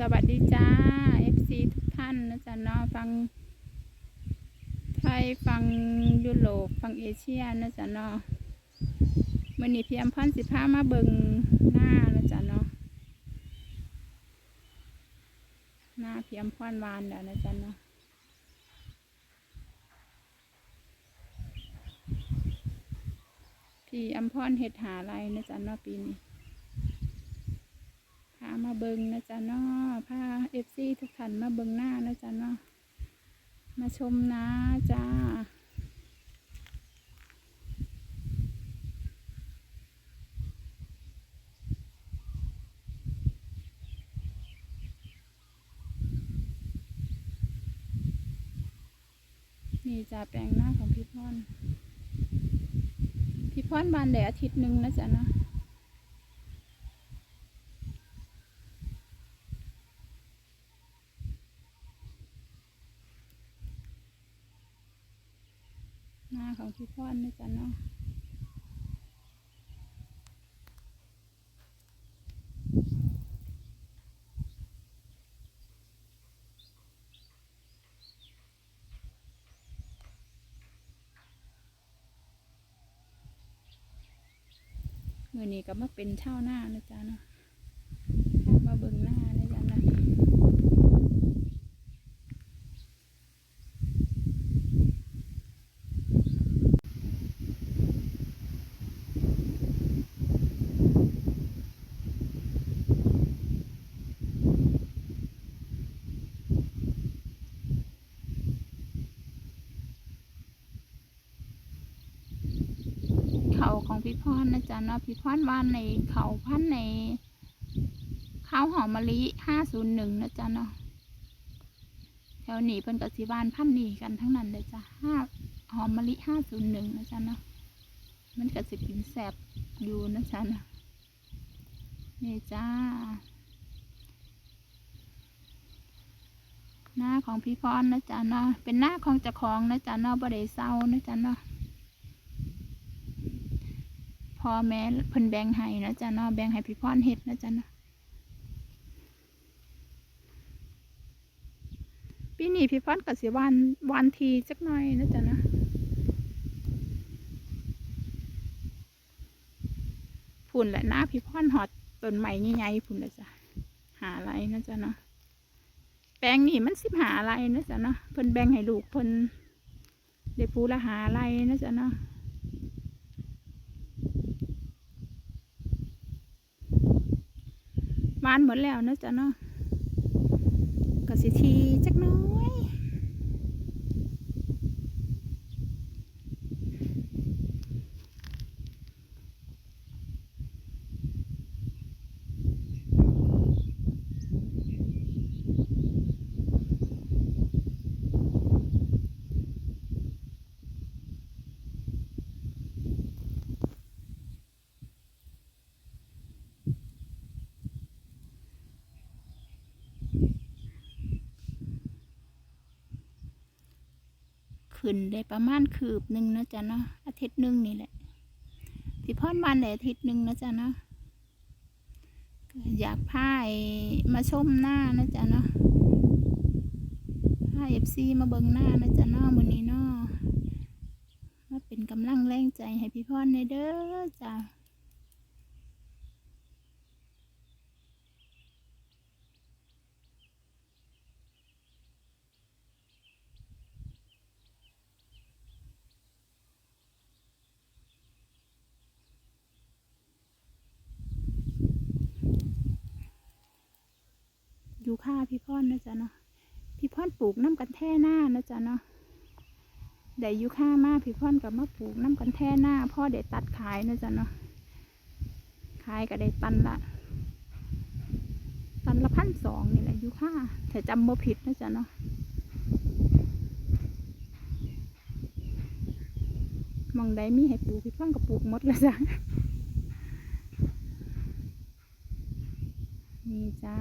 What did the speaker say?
สวัสดีจ้า FC ทุกท่านนะจ๊ะเนาะฟังไทยฟังยุโรปฟังเอเชียนะจ๊ะเนาะวันนี้พี่อำพันธ์สิพามาเบิงหน้านะจ๊ะเนาะหน้าพี่อำพันวานเดี๋ยวนะจ๊ะเนาะพี่อำพรเห็ดหาอะไรนะจ๊ะเนาะปีนี้ พามาเบิงนะจ๊ะเนาะพาเอฟซีทุกท่านมาเบิงหน้านะจ๊ะเนาะมาชมนะจ้านี่จะแปลงหน้าของพี่พรพี่พรบานแดดอาทิตย์หนึ่งนะจ๊ะเนาะ หน้าของพี่พรนะจ๊ะเนาะมือนี้ก็มาเป็นเช่าหน้านะจ๊ะเนาะพามาเบิ่งหน้านะจ๊ะนะเขาของ พี่พรนะจ๊ะเนาะพี่พรบ้าในเขาพันในข้าวหอมมะลิห้าศูนย์หนึ่งนะจ๊ะเนาะแถวนี้เป็นกสีบ้านพันนี่กันทั้งนั้นเลยจ้ะห้าหอมมะลิห้าศูนย์หนึ่งนะจ๊ะเนาะมันกสิกินแสบอยู่นะจ๊ะเนาะนี่จ้า หน้าของพี่พรนะจ๊ะเนาะเป็นหน้าของเจ้าของนะจ๊ะเนาะบ่ได้เศร้านะจ๊ะเนาะ อแม่เพิ่นแบ่งให้นะจ๊ะเนาะแบ่งให้พี่พรเฮ็ดนะจ๊ะเนาะปีนี้พี่พรก็สิวันวันทีจักหน่อยนะจ๊ะเนาะพุ่นแหละหน้าพี่พรหอดต้นใหม่ใหญ่ๆพุ่นเลยจ้ะหาอะไรนะจ๊ะเนาะแปลงนี่มันสิบหาอะไรนะจ๊ะเนาะเพิ่นแบ่งให้ลูกเพิ่นได้ปูละหาอะไรนะจ๊ะเนาะ วานหมดแล้วนะจ๊ะเนาะก็สิทีจักน้อย ขึ้นได้ประมาณคืบหนึ่งนะจ๊ะเนาะอาทิตย์หนึ่งนี่แหละพี่พรบานได้อาทิตย์หนึ่งนะจ๊ะเนาะอยากพายมาชมหน้านะจ๊ะเนาะพายเอฟซีมาเบิงหน้านะจ๊ะเนาะมือนี้เนาะมาเป็นกำลังแรงใจให้พี่พรในเด้อจ้ะ ยู่ค่าพี่พรนะจ๊ะเนาะพี่พรปลูกน้ำกันแท่หน้านะจ๊ะเนาะได้อยู่ค่ามากพี่พรกับมาปลูกน้ำกันแท่หน้า พ่อได้ตัดขายนะจ๊ะเนาะขายก็ได้ตันละตันละพันสองนี่แหละอยู่ค่าแต่จำบ่ผิดนะจ๊ะเนาะมองใดมีให้ปลูกพี่พรก็ปลูกหมดแล้วจ้ะนี่จ้า